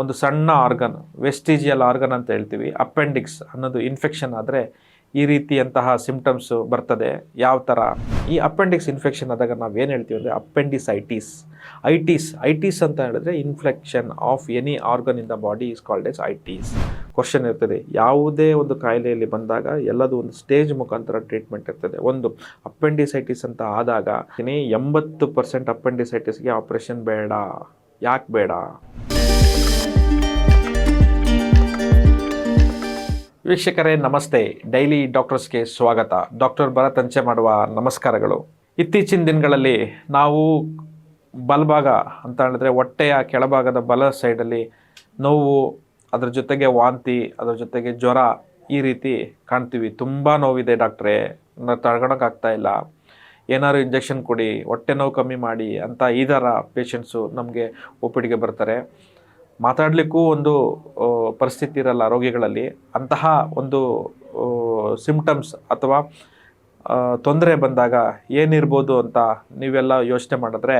ಒಂದು ಸಣ್ಣ organ, vestigial organ ಅಂತ ಹೇಳ್ತೀವಿ. ಅಪೆಂಡಿಕ್ಸ್ ಅನ್ನೋದು ಇನ್ಫೆಕ್ಷನ್ ಆದರೆ ಈ ರೀತಿಯಂತಹ ಸಿಂಪ್ಟಮ್ಸು ಬರ್ತದೆ. ಯಾವ ಥರ ಈ ಅಪೆಂಡಿಕ್ಸ್ ಇನ್ಫೆಕ್ಷನ್ ಆದಾಗ ನಾವು ಏನು ಹೇಳ್ತೀವಿ ಅಂದರೆ ಅಪೆಂಡಿಸೈಟಿಸ್. ಐಟಿಸ್ ಐಟಿಸ್ ಅಂತ ಹೇಳಿದ್ರೆ infection of any organ in the body is called as itis. Question ಇರ್ತದೆ, ಯಾವುದೇ ಒಂದು ಕಾಯಿಲೆಯಲ್ಲಿ ಬಂದಾಗ ಎಲ್ಲದೂ ಒಂದು ಸ್ಟೇಜ್ ಮುಖಾಂತರ ಟ್ರೀಟ್ಮೆಂಟ್ ಇರ್ತದೆ. ಒಂದು, ಅಪೆಂಡಿಸೈಟಿಸ್ ಅಂತ ಆದಾಗ ಎಂಬತ್ತು ಪರ್ಸೆಂಟ್ ಅಪೆಂಡಿಸೈಟಿಸ್ಗೆ ಆಪರೇಷನ್ ಬೇಡ. ಯಾಕೆ ಬೇಡ? ವೀಕ್ಷಕರೇ, ನಮಸ್ತೆ. ಡೈಲಿ ಡಾಕ್ಟರ್ಸ್ಗೆ ಸ್ವಾಗತ. ಡಾಕ್ಟರ್ ಭರತ್ ಅಂಚೆ ಮಾಡುವ ನಮಸ್ಕಾರಗಳು. ಇತ್ತೀಚಿನ ದಿನಗಳಲ್ಲಿ ನಾವು ಬಲಭಾಗ ಅಂತ ಹೇಳಿದ್ರೆ ಹೊಟ್ಟೆಯ ಕೆಳಭಾಗದ ಬಲ ಸೈಡಲ್ಲಿ ನೋವು, ಅದರ ಜೊತೆಗೆ ವಾಂತಿ, ಅದರ ಜೊತೆಗೆ ಜ್ವರ ಈ ರೀತಿ ಕಾಣ್ತೀವಿ. ತುಂಬ ನೋವಿದೆ ಡಾಕ್ಟ್ರೇ. ತಡ್ಕೊಳಕ್ಕಾಗ್ತಾ ಇಲ್ಲ. ಏನಾದ್ರು ಇಂಜೆಕ್ಷನ್ ಕೊಡಿ, ಹೊಟ್ಟೆ ನೋವು ಕಮ್ಮಿ ಮಾಡಿ ಅಂತ ಈ ಥರ ಪೇಷಂಟ್ಸು ನಮಗೆ ಒ ಪಿ ಡಿಗೆ ಬರ್ತಾರೆ. ಮಾತಾಡಲಿಕ್ಕೂ ಒಂದು ಪರಿಸ್ಥಿತಿ ಇರಲ್ಲ ರೋಗಿಗಳಲ್ಲಿ. ಅಂತಹ ಒಂದು ಸಿಂಪ್ಟಮ್ಸ್ ಅಥವಾ ತೊಂದರೆ ಬಂದಾಗ ಏನಿರ್ಬೋದು ಅಂತ ನೀವೆಲ್ಲ ಯೋಚನೆ ಮಾಡಿದ್ರೆ,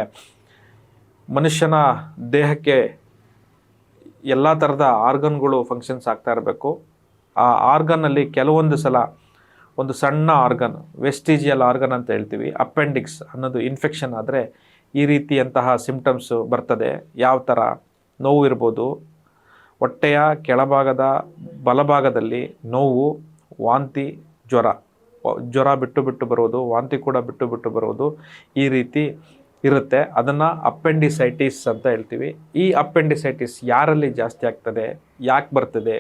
ಮನುಷ್ಯನ ದೇಹಕ್ಕೆ ಎಲ್ಲ ಥರದ ಆರ್ಗನ್ಗಳು ಫಂಕ್ಷನ್ಸ್ ಆಗ್ತಾ ಇರಬೇಕು. ಆ ಆರ್ಗನ್ನಲ್ಲಿ ಕೆಲವೊಂದು ಸಲ ಒಂದು ಸಣ್ಣ ಆರ್ಗನ್ ವೆಸ್ಟಿಜಿಯಲ್ ಆರ್ಗನ್ ಅಂತ ಹೇಳ್ತೀವಿ ಅಪೆಂಡಿಕ್ಸ್ ಅನ್ನೋದು ಇನ್ಫೆಕ್ಷನ್ ಆದರೆ ಈ ರೀತಿಯಂತಹ ಸಿಂಪ್ಟಮ್ಸು ಬರ್ತದೆ. ಯಾವ ಥರ ನೋವು ಇರ್ಬೋದು ಹೊಟ್ಟೆಯ ಕೆಳಭಾಗದ ಬಲಭಾಗದಲ್ಲಿ ನೋವು, ವಾಂತಿ, ಜ್ವರ. ಜ್ವರ ಬಿಟ್ಟು ಬಿಟ್ಟು ಬರೋದು, ವಾಂತಿ ಕೂಡ ಬಿಟ್ಟು ಬಿಟ್ಟು ಬರೋದು ಈ ರೀತಿ ಇರುತ್ತೆ. ಅದನ್ನು ಅಪೆಂಡಿಸೈಟಿಸ್ ಅಂತ ಹೇಳ್ತೀವಿ. ಈ ಅಪೆಂಡಿಸೈಟಿಸ್ ಯಾರಲ್ಲಿ ಜಾಸ್ತಿ ಆಗ್ತದೆ, ಯಾಕೆ ಬರ್ತದೆ?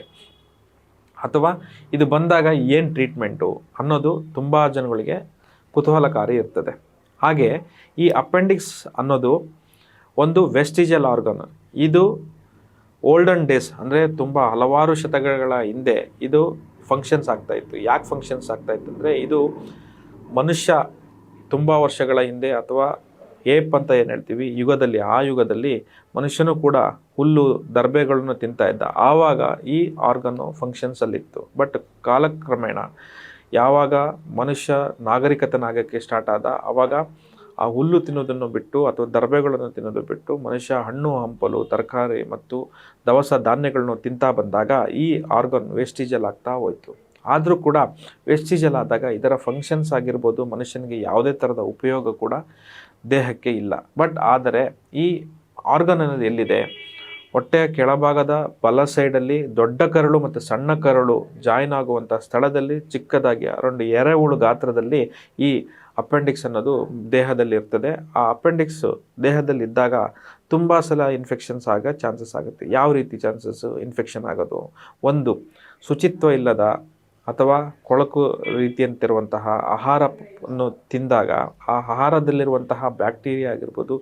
ಅಥವಾ ಇದು ಬಂದಾಗ ಏನು ಟ್ರೀಟ್ಮೆಂಟು ಅನ್ನೋದು ತುಂಬ ಜನಗಳಿಗೆ ಕುತೂಹಲಕಾರಿ ಇರ್ತದೆ. ಹಾಗೆ ಈ ಅಪೆಂಡಿಕ್ಸ್ ಅನ್ನೋದು ಒಂದು ವೆಸ್ಟಿಜಲ್ ಆರ್ಗನ್ ಇದು ಓಲ್ಡನ್ ಡೇಸ್ ಅಂದರೆ ತುಂಬ ಹಲವಾರು ಶತಕಗಳ ಹಿಂದೆ ಇದು ಫಂಕ್ಷನ್ಸ್ ಆಗ್ತಾ ಇತ್ತು. ಯಾಕೆ ಫಂಕ್ಷನ್ಸ್ ಆಗ್ತಾ ಇತ್ತು ಅಂದರೆ ಇದು ಮನುಷ್ಯ ತುಂಬ ವರ್ಷಗಳ ಹಿಂದೆ ಅಥವಾ ಏಪ್ ಅಂತ ಏನು ಹೇಳ್ತೀವಿ, ಯುಗದಲ್ಲಿ, ಆ ಯುಗದಲ್ಲಿ ಮನುಷ್ಯನು ಕೂಡ ಹುಲ್ಲು ದರ್ಬೆಗಳನ್ನು ತಿಂತಾ ಇದ್ದ. ಆವಾಗ ಈ ಆರ್ಗನ್ನು ಫಂಕ್ಷನ್ಸಲ್ಲಿತ್ತು ಬಟ್ ಕಾಲಕ್ರಮೇಣ ಯಾವಾಗ ಮನುಷ್ಯ ನಾಗರಿಕತನಾಗಕ್ಕೆ ಸ್ಟಾರ್ಟ್ ಆದ ಆವಾಗ ಆ ಹುಲ್ಲು ತಿನ್ನೋದನ್ನು ಬಿಟ್ಟು ಅಥವಾ ದರ್ಬೆಗಳನ್ನು ತಿನ್ನೋದು ಬಿಟ್ಟು ಮನುಷ್ಯ ಹಣ್ಣು, ಹಂಪಲು, ತರಕಾರಿ ಮತ್ತು ದವಸ ಧಾನ್ಯಗಳನ್ನು ತಿಂತಾ ಬಂದಾಗ ಈ ಆರ್ಗನ್ ವೇಸ್ಟೇಜಲ್ ಆಗ್ತಾ ಹೋಯಿತು. ಆದರೂ ಕೂಡ ವೇಸ್ಟೇಜಲ್ ಆದಾಗ ಇದರ ಫಂಕ್ಷನ್ಸ್ ಆಗಿರ್ಬೋದು ಮನುಷ್ಯನಿಗೆ ಯಾವುದೇ ಥರದ ಉಪಯೋಗ ಕೂಡ ದೇಹಕ್ಕೆ ಇಲ್ಲ. ಬಟ್ ಆದರೆ ಈ ಆರ್ಗನ್ ಅನ್ನೋದು ಎಲ್ಲಿದೆ? ಹೊಟ್ಟೆಯ ಕೆಳಭಾಗದ ಬಲ ಸೈಡಲ್ಲಿ ದೊಡ್ಡ ಕರಳು ಮತ್ತು ಸಣ್ಣ ಕರಳು ಜಾಯಿನ್ ಆಗುವಂಥ ಸ್ಥಳದಲ್ಲಿ ಚಿಕ್ಕದಾಗಿ ಅರೌಂಡ್ ಎರೆಹುಳು ಗಾತ್ರದಲ್ಲಿ ಈ ಅಪೆಂಡಿಕ್ಸ್ ಅನ್ನೋದು ದೇಹದಲ್ಲಿ ಇರ್ತದೆ. ಆ ಅಪೆಂಡಿಕ್ಸ್ ದೇಹದಲ್ಲಿ ಇದ್ದಾಗ ತುಂಬ ಸಲ ಇನ್ಫೆಕ್ಷನ್ಸ್ ಆಗೋ ಚಾನ್ಸಸ್ ಆಗುತ್ತೆ. ಯಾವ ರೀತಿ ಚಾನ್ಸಸ್ ಇನ್ಫೆಕ್ಷನ್ ಆಗೋದು? ಒಂದು, ಶುಚಿತ್ವ ಇಲ್ಲದ ಅಥವಾ ಕೊಳಕು ರೀತಿಯಂತಿರುವಂತಹ ಆಹಾರವನ್ನು ತಿಂದಾಗ ಆ ಆಹಾರದಲ್ಲಿರುವಂತಹ ಬ್ಯಾಕ್ಟೀರಿಯಾ ಆಗಿರ್ಬೋದು,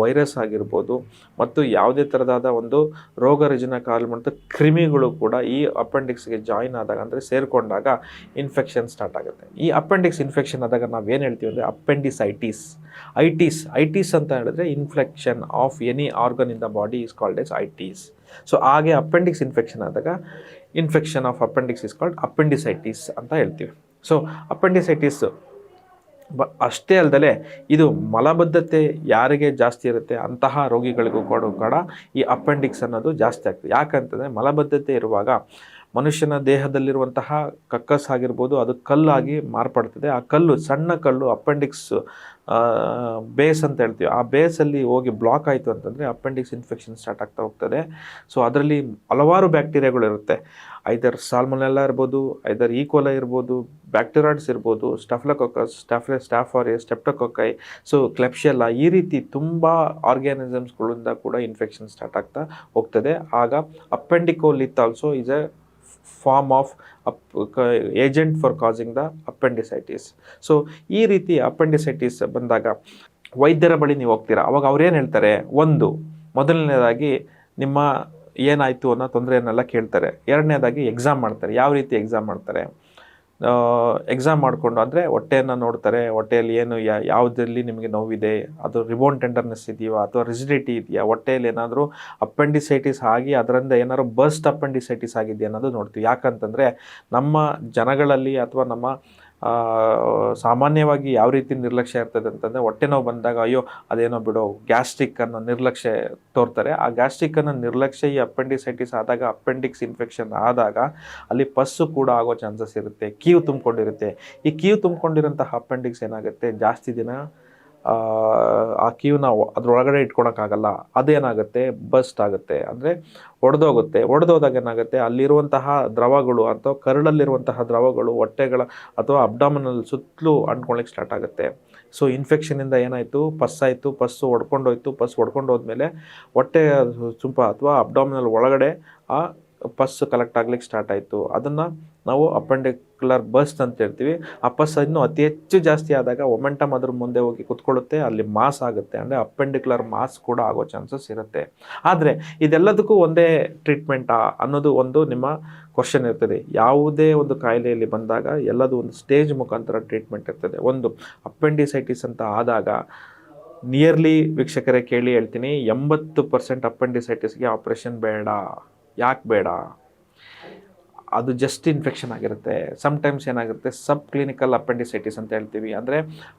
ವೈರಸ್ ಆಗಿರ್ಬೋದು ಮತ್ತು ಯಾವುದೇ ಥರದಾದ ಒಂದು ರೋಗ ರುಜಿನ ಕಾಲು ಮತ್ತು ಕ್ರಿಮಿಗಳು ಕೂಡ ಈ ಅಪೆಂಡಿಕ್ಸ್ಗೆ ಜಾಯಿನ್ ಆದಾಗ ಅಂದರೆ ಸೇರಿಕೊಂಡಾಗ ಇನ್ಫೆಕ್ಷನ್ ಸ್ಟಾರ್ಟ್ ಆಗುತ್ತೆ. ಈ ಅಪೆಂಡಿಕ್ಸ್ ಇನ್ಫೆಕ್ಷನ್ ಆದಾಗ ನಾವು ಏನು ಹೇಳ್ತೀವಿ ಅಂದರೆ ಅಪೆಂಡಿಸೈಟಿಸ್. ಐಟಿಸ್ ಐಟಿಸ್ ಅಂತ ಹೇಳಿದ್ರೆ infection of any organ in the body is called as itis. So ಹಾಗೆ ಅಪೆಂಡಿಕ್ಸ್ ಇನ್ಫೆಕ್ಷನ್ ಆದಾಗ infection of appendix is called appendicitis ಅಂತ ಹೇಳ್ತೀವಿ. ಸೊ ಅಪೆಂಡಿಸೈಟಿಸ್ ಬ ಅಷ್ಟೇ ಅಲ್ಲದೆ ಇದು ಮಲಬದ್ಧತೆ ಯಾರಿಗೆ ಜಾಸ್ತಿ ಇರುತ್ತೆ ಅಂತಹ ರೋಗಿಗಳಿಗೂ ಕೂಡ ಕೂಡ ಈ ಅಪೆಂಡಿಕ್ಸ್ ಅನ್ನೋದು ಜಾಸ್ತಿ ಆಗ್ತದೆ. ಯಾಕಂತಂದರೆ ಮಲಬದ್ಧತೆ ಇರುವಾಗ ಮನುಷ್ಯನ ದೇಹದಲ್ಲಿರುವಂತಹ ಕಕ್ಕಸ್ ಆಗಿರ್ಬೋದು ಅದು ಕಲ್ಲಾಗಿ ಮಾರ್ಪಡ್ತದೆ. ಆ ಕಲ್ಲು ಸಣ್ಣ ಕಲ್ಲು ಅಪೆಂಡಿಕ್ಸ್ ಬೇಸ್ ಅಂತ ಹೇಳ್ತೀವಿ. ಆ ಬೇಸಲ್ಲಿ ಹೋಗಿ ಬ್ಲಾಕ್ ಆಯಿತು ಅಂತಂದರೆ ಅಪೆಂಡಿಕ್ಸ್ ಇನ್ಫೆಕ್ಷನ್ ಸ್ಟಾರ್ಟ್ ಆಗ್ತಾ ಹೋಗ್ತದೆ. ಸೊ ಅದರಲ್ಲಿ ಹಲವಾರು ಬ್ಯಾಕ್ಟೀರಿಯಾಗಳು ಇರುತ್ತೆ. ಐದರ್ ಸಾಲ್ಮೊನೆಲ್ಲ ಇರ್ಬೋದು ಐದರ್ ಈಕೋಲ ಇರ್ಬೋದು ಬ್ಯಾಕ್ಟೀರಾಯ್ಡ್ಸ್ ಇರ್ಬೋದು ಸ್ಟಫ್ಲಕೊಕಸ್ ಸ್ಟಾಫ್ಲೆ ಸ್ಟಾಫಾರಿ ಸ್ಟೆಪ್ಟೊಕೊಕೈ ಸೊ ಕ್ಲೆಪ್ಷೆಲ್ಲ ಈ ರೀತಿ ತುಂಬ ಆರ್ಗ್ಯಾನಿಸಮ್ಸ್ಗಳಿಂದ ಕೂಡ ಇನ್ಫೆಕ್ಷನ್ ಸ್ಟಾರ್ಟ್ ಆಗ್ತಾ ಹೋಗ್ತದೆ. ಆಗ appendicolith also is a form of up agent for causing the appendicitis so ಈ ರೀತಿ ಅಪೆಂಡಿಸೈಟಿಸ್ ಬಂದಾಗ ವೈದ್ಯರ ಬಳಿ ನೀವು ಹೋಗ್ತೀರಾ? ಅವಾಗ ಅವ್ರೇನು ಹೇಳ್ತಾರೆ? ಒಂದು, ಮೊದಲನೇದಾಗಿ ನಿಮ್ಮ ಏನಾಯಿತು ಅನ್ನೋ ತೊಂದರೆಯನ್ನೆಲ್ಲ ಕೇಳ್ತಾರೆ. ಎರಡನೇದಾಗಿ ಎಕ್ಸಾಮ್ ಮಾಡ್ತಾರೆ. ಯಾವ ರೀತಿ ಎಕ್ಸಾಮ್ ಮಾಡ್ತಾರೆ? ಎಕ್ಸಾಮ್ ಮಾಡಿಕೊಂಡು ಅಂದರೆ ಹೊಟ್ಟೆಯನ್ನು ನೋಡ್ತಾರೆ, ಹೊಟ್ಟೆಯಲ್ಲಿ ಏನು ಯಾವುದರಲ್ಲಿ ನಿಮಗೆ ನೋವಿದೆ, ಅದು ರಿಬೋನ್ ಟೆಂಡರ್ನೆಸ್ ಇದೆಯಾ ಅಥವಾ ರಿಜಿಡಿಟಿ ಇದೆಯಾ, ಹೊಟ್ಟೆಯಲ್ಲಿ ಏನಾದರೂ ಅಪೆಂಡಿಸೈಟಿಸ್ ಆಗಿ ಅದರಿಂದ ಏನಾದ್ರು ಬರ್ಸ್ಟ್ ಅಪೆಂಡಿಸೈಟಿಸ್ ಆಗಿದೆಯಾ ಅನ್ನೋದು ನೋಡ್ತೀವಿ. ಯಾಕಂತಂದರೆ ನಮ್ಮ ಜನಗಳಲ್ಲಿ ಅಥವಾ ನಮ್ಮ ಸಾಮಾನ್ಯವಾಗಿ ಯಾವ ರೀತಿ ನಿರ್ಲಕ್ಷ್ಯ ಇರ್ತದೆ ಅಂತಂದರೆ ಹೊಟ್ಟೆ ನೋವು ಬಂದಾಗ ಅಯ್ಯೋ, ಅದೇನೋ ಬಿಡೋ, ಗ್ಯಾಸ್ಟ್ರಿಕ್ ಅನ್ನೋ ನಿರ್ಲಕ್ಷ್ಯ ತೋರ್ತಾರೆ. ಆ ಗ್ಯಾಸ್ಟ್ರಿಕ್ ಅನ್ನೋ ನಿರ್ಲಕ್ಷ್ಯ ಈ ಅಪೆಂಡಿಸೈಟಿಸ್ ಆದಾಗ, ಅಪೆಂಡಿಕ್ಸ್ ಇನ್ಫೆಕ್ಷನ್ ಆದಾಗ ಅಲ್ಲಿ ಪಸ್ಸು ಕೂಡ ಆಗೋ ಚಾನ್ಸಸ್ ಇರುತ್ತೆ, ಕೀವು ತುಂಬಿಕೊಂಡಿರುತ್ತೆ. ಈ ಕೀವು ತುಂಬಿಕೊಂಡಿರೋಂತಹ ಅಪೆಂಡಿಕ್ಸ್ ಏನಾಗುತ್ತೆ? ಜಾಸ್ತಿ ದಿನ ಆ, ಕ್ಯೂನ ಅದ್ರೊಳಗಡೆ ಇಟ್ಕೊಳಕ್ಕಾಗಲ್ಲ ಅದೇನಾಗುತ್ತೆ? ಬಸ್ಟ್ ಆಗುತ್ತೆ. ಅಂದರೆ ಒಡೆದೋಗುತ್ತೆ. ಒಡೆದೋದಾಗ ಏನಾಗುತ್ತೆ? ಅಲ್ಲಿರುವಂತಹ ದ್ರವಗಳು ಅಥವಾ ಕರಳಲ್ಲಿರುವಂತಹ ದ್ರವಗಳು ಹೊಟ್ಟೆಗಳ ಅಥವಾ ಅಬ್ಡಾಮಿನಲ್ ಸುತ್ತಲೂ ಅಂಟ್ಕೊಳಕ್ಕೆ ಸ್ಟಾರ್ಟ್ ಆಗುತ್ತೆ. ಸೊ ಇನ್ಫೆಕ್ಷನಿಂದ ಏನಾಯಿತು? ಪಸ್ ಆಯಿತು. ಪಸ್ಸು ಹೊಡ್ಕೊಂಡೋಯ್ತು ಪಸ್ ಒಡ್ಕೊಂಡೋದ್ಮೇಲೆ ಹೊಟ್ಟೆ ಸುಂಪ ಅಥವಾ ಅಬ್ಡಾಮಿನಲ್ ಒಳಗಡೆ ಆ ಪಸ್ ಕಲೆಕ್ಟ್ ಆಗ್ಲಿಕ್ಕೆ ಸ್ಟಾರ್ಟ್ ಆಯಿತು. ಅದನ್ನು ನಾವು ಅಪೆಂಡಿಕ್ಯುಲರ್ ಬಸ್ಟ್ ಅಂತ ಹೇಳ್ತೀವಿ. ಆ ಪಸ್ ಇನ್ನೂ ಅತಿ ಹೆಚ್ಚು ಜಾಸ್ತಿ ಆದಾಗ ಒಮೆಂಟಮ್ ಅದ್ರ ಮುಂದೆ ಹೋಗಿ ಕುತ್ಕೊಳ್ಳುತ್ತೆ. ಅಲ್ಲಿ ಮಾಸ್ ಆಗುತ್ತೆ. ಅಂದರೆ ಅಪೆಂಡಿಕ್ಯುಲರ್ ಮಾಸ್ ಕೂಡ ಆಗೋ ಚಾನ್ಸಸ್ ಇರುತ್ತೆ. ಆದರೆ ಇದೆಲ್ಲದಕ್ಕೂ ಒಂದೇ ಟ್ರೀಟ್ಮೆಂಟಾ ಅನ್ನೋದು ಒಂದು ನಿಮ್ಮ ಕ್ವಶನ್ ಇರ್ತದೆ. ಯಾವುದೇ ಒಂದು ಕಾಯಿಲೆಯಲ್ಲಿ ಬಂದಾಗ ಎಲ್ಲದೂ ಒಂದು ಸ್ಟೇಜ್ ಮುಖಾಂತರ ಟ್ರೀಟ್ಮೆಂಟ್ ಇರ್ತದೆ. ಒಂದು ಅಪೆಂಡಿಸೈಟಿಸ್ ಅಂತ ಆದಾಗ ನಿಯರ್ಲಿ ವೀಕ್ಷಕರೇ ಕೇಳಿ ಹೇಳ್ತೀನಿ, ಎಂಬತ್ತು ಪರ್ಸೆಂಟ್ ಅಪೆಂಡಿಸೈಟಿಸ್ಗೆ ಆಪ್ರೇಷನ್ ಬೇಡ. ಯಾಕೆ ಬೇಡ? ಅದು ಜಸ್ಟ್ ಇನ್ಫೆಕ್ಷನ್ ಆಗಿರುತ್ತೆ. ಸಮ್ಟೈಮ್ಸ್ ಏನಾಗುತ್ತೆ? ಸಬ್ ಕ್ಲಿನಿಕಲ್ ಅಪೆಂಡಿಸೈಟಿಸ್ ಅಂತ ಹೇಳ್ತೀವಿ. ಅಂದರೆ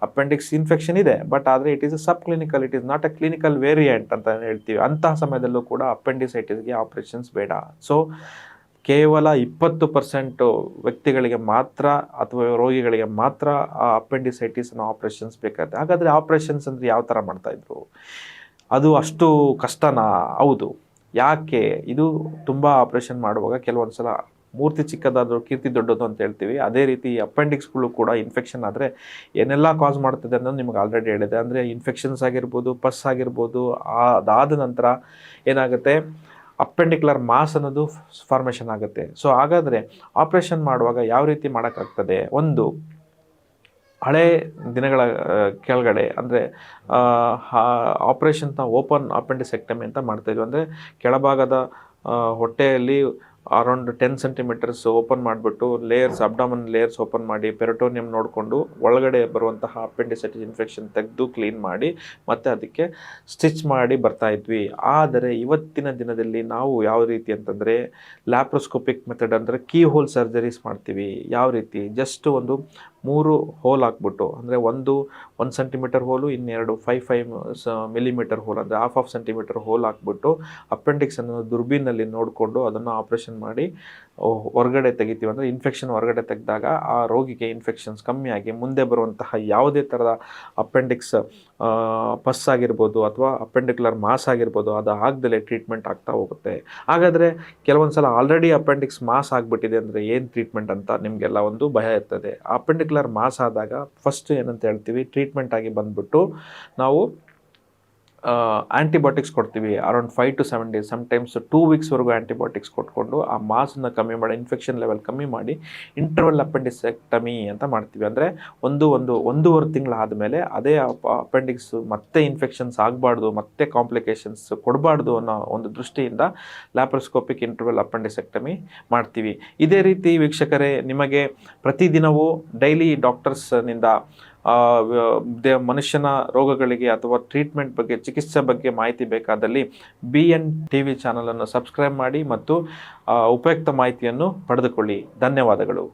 ಅಪೆಂಡಿಕ್ಸ್ ಇನ್ಫೆಕ್ಷನ್ ಇದೆ ಬಟ್ ಆದರೆ it is a sub clinical it is not a clinical variant ಅಂತ ಹೇಳ್ತೀವಿ. ಅಂತಹ ಸಮಯದಲ್ಲೂ ಕೂಡ ಅಪೆಂಡಿಸೈಟಿಸ್ಗೆ ಆಪ್ರೇಷನ್ಸ್ ಬೇಡ. ಸೊ ಕೇವಲ ಇಪ್ಪತ್ತು ಪರ್ಸೆಂಟು ವ್ಯಕ್ತಿಗಳಿಗೆ ಮಾತ್ರ ಅಥವಾ ರೋಗಿಗಳಿಗೆ ಮಾತ್ರ ಆ ಅಪೆಂಡಿಸೈಟಿಸ್ನ ಆಪ್ರೇಷನ್ಸ್ ಬೇಕಾಗುತ್ತೆ. ಹಾಗಾದರೆ ಆಪ್ರೇಷನ್ಸ್ ಅಂದರೆ ಯಾವ ಥರ ಮಾಡ್ತಾಯಿದ್ರು ಅದು ಅಷ್ಟು ಕಷ್ಟನಾ? ಹೌದು. ಯಾಕೆ? ಇದು ತುಂಬ ಆಪ್ರೇಷನ್ ಮಾಡುವಾಗ ಕೆಲವೊಂದು ಸಲ ಮೂರ್ತಿ ಚಿಕ್ಕದಾದರೂ ಕೀರ್ತಿ ದೊಡ್ಡದು ಅಂತ ಹೇಳ್ತೀವಿ. ಅದೇ ರೀತಿ ಅಪೆಂಡಿಕ್ಸ್ಗಳು ಕೂಡ ಇನ್ಫೆಕ್ಷನ್ ಆದರೆ ಏನೆಲ್ಲ ಕಾಸ್ ಮಾಡ್ತದೆ ಅನ್ನೋದು ನಿಮ್ಗೆ ಆಲ್ರೆಡಿ ಹೇಳಿದೆ. ಅಂದರೆ ಇನ್ಫೆಕ್ಷನ್ಸ್ ಆಗಿರ್ಬೋದು ಪಸ್ ಆಗಿರ್ಬೋದು, ಅದಾದ ನಂತರ ಏನಾಗುತ್ತೆ? ಅಪೆಂಡಿಕ್ಯುಲರ್ ಮಾಸ್ ಅನ್ನೋದು ಫಾರ್ಮೇಷನ್ ಆಗುತ್ತೆ. ಸೊ ಹಾಗಾದರೆ ಆಪ್ರೇಷನ್ ಮಾಡುವಾಗ ಯಾವ ರೀತಿ ಮಾಡೋಕ್ಕಾಗ್ತದೆ? ಒಂದು ಹಳೆ ದಿನಗಳ ಕೆಳಗಡೆ ಅಂದರೆ ಆಪ್ರೇಷನ್ನ ಓಪನ್ ಅಪೆಂಡಿಸೆಕ್ಟಮಿ ಅಂತ ಮಾಡ್ತಾಯಿದ್ವಿ ಅಂದರೆ ಕೆಳಭಾಗದ ಹೊಟ್ಟೆಯಲ್ಲಿ ಅರೌಂಡ್ ಟೆನ್ ಸೆಂಟಿಮೀಟರ್ಸ್ ಓಪನ್ ಮಾಡಿಬಿಟ್ಟು ಲೇಯರ್ಸ್ ಅಬ್ಡಾಮನ್ ಲೇಯರ್ಸ್ ಓಪನ್ ಮಾಡಿ ಪೆರಟೋನಿಯಂ ನೋಡಿಕೊಂಡು ಒಳಗಡೆ ಬರುವಂತಹ ಅಪೆಂಡಿಸೈಟಿಸ್ ಇನ್ಫೆಕ್ಷನ್ ತೆಗೆದು ಕ್ಲೀನ್ ಮಾಡಿ ಮತ್ತು ಅದಕ್ಕೆ ಸ್ಟಿಚ್ ಮಾಡಿ ಬರ್ತಾ ಇದ್ವಿ. ಆದರೆ ಇವತ್ತಿನ ದಿನದಲ್ಲಿ ನಾವು ಯಾವ ರೀತಿ ಅಂತಂದರೆ ಲ್ಯಾಪ್ರೋಸ್ಕೋಪಿಕ್ ಮೆಥಡ್ ಅಂದರೆ ಕೀ ಹೋಲ್ ಸರ್ಜರೀಸ್ ಮಾಡ್ತೀವಿ. ಯಾವ ರೀತಿ? ಜಸ್ಟ್ ಒಂದು ಮೂರು ಹೋಲ್ ಹಾಕ್ಬಿಟ್ಟು, ಅಂದರೆ ಒಂದು ಒಂದು ಸೆಂಟಿಮೀಟರ್ ಹೋಲು, ಇನ್ನೆರಡು ಫೈವ್ ಫೈವ್ ಮಿಲಿಮೀಟರ್ ಹೋಲ್, ಅಂದರೆ ಹಾಫ್ ಆಫ್ ಸೆಂಟಿಮೀಟರ್ ಹೋಲ್ ಹಾಕ್ಬಿಟ್ಟು ಅಪೆಂಡಿಕ್ಸ್ ಅನ್ನು ದುರ್ಬೀನಲ್ಲಿ ನೋಡಿಕೊಂಡು ಅದನ್ನು ಆಪ್ರೇಷನ್ ಮಾಡಿ ಹೊರಗಡೆ ತೆಗಿತೀವಿ ಅಂದರೆ ಇನ್ಫೆಕ್ಷನ್ ಹೊರಗಡೆ ತೆಗೆದಾಗ ಆ ರೋಗಿಗೆ ಇನ್ಫೆಕ್ಷನ್ಸ್ ಕಮ್ಮಿಯಾಗಿ ಮುಂದೆ ಬರುವಂತಹ ಯಾವುದೇ ಥರದ ಅಪೆಂಡಿಕ್ಸ್ ಪಸ್ ಆಗಿರ್ಬೋದು ಅಥವಾ ಅಪೆಂಡಿಕ್ಯುಲರ್ ಮಾಸ್ ಆಗಿರ್ಬೋದು ಅದು ಆಗದಲ್ಲೇ ಟ್ರೀಟ್ಮೆಂಟ್ ಆಗ್ತಾ ಹೋಗುತ್ತೆ. ಹಾಗಾದರೆ ಕೆಲವೊಂದು ಸಲ ಆಲ್ರೆಡಿ ಅಪೆಂಡಿಕ್ಸ್ ಮಾಸ್ ಆಗಿಬಿಟ್ಟಿದೆ ಅಂದರೆ ಏನು ಟ್ರೀಟ್ಮೆಂಟ್ ಅಂತ ನಿಮಗೆಲ್ಲ ಒಂದು ಭಯ ಇರ್ತದೆ. ಅಪೆಂಡಿಕ್ಯುಲರ್ ಮಾಸ್ ಆದಾಗ ಫಸ್ಟ್ ಏನಂತ ಹೇಳ್ತೀವಿ ಟ್ರೀಟ್ಮೆಂಟ್ ಆಗಿ ಬಂದ್ಬಿಟ್ಟು ನಾವು ಆ್ಯಂಟಿಬಯೋಟಿಕ್ಸ್ ಕೊಡ್ತೀವಿ around five to seven days sometimes two ವೀಕ್ಸ್ವರೆಗೂ antibiotics ಕೊಟ್ಕೊಂಡು ಆ ಮಾಸನ್ನ ಕಮ್ಮಿ ಮಾಡಿ ಇನ್ಫೆಕ್ಷನ್ ಲೆವೆಲ್ ಕಮ್ಮಿ ಮಾಡಿ ಇಂಟರ್ವಲ್ ಅಪೆಂಡಿಸೆಕ್ಟಮಿ ಅಂತ ಮಾಡ್ತೀವಿ. ಅಂದರೆ ಒಂದು ಒಂದು, ಒಂದೂವರೆ ತಿಂಗಳು ಆದಮೇಲೆ ಅದೇ ಅಪೆಂಡಿಕ್ಸ್ ಮತ್ತೆ ಇನ್ಫೆಕ್ಷನ್ಸ್ ಆಗಬಾರ್ದು, ಮತ್ತೆ ಕಾಂಪ್ಲಿಕೇಶನ್ಸ್ ಕೊಡಬಾರ್ದು ಅನ್ನೋ ಒಂದು ದೃಷ್ಟಿಯಿಂದ ಲ್ಯಾಪ್ರೋಸ್ಕೋಪಿಕ್ ಇಂಟರ್ವಲ್ ಅಪೆಂಡಿಸೆಕ್ಟಮಿ ಮಾಡ್ತೀವಿ. ಇದೇ ರೀತಿ ವೀಕ್ಷಕರೇ, ನಿಮಗೆ ಪ್ರತಿದಿನವೂ ಡೈಲಿ ಡಾಕ್ಟರ್ಸ್ನಿಂದ ಮನುಷ್ಯನ ರೋಗಗಳಿಗೆ ಅಥವಾ ಟ್ರೀಟ್ಮೆಂಟ್ ಬಗ್ಗೆ, ಚಿಕಿತ್ಸೆ ಬಗ್ಗೆ ಮಾಹಿತಿ ಬೇಕಾದಲ್ಲಿ ಬಿ ಎನ್ ಟಿ ವಿ ಚಾನಲನ್ನು ಸಬ್ಸ್ಕ್ರೈಬ್ ಮಾಡಿ ಮತ್ತು ಉಪಯುಕ್ತ ಮಾಹಿತಿಯನ್ನು ಪಡೆದುಕೊಳ್ಳಿ. ಧನ್ಯವಾದಗಳು.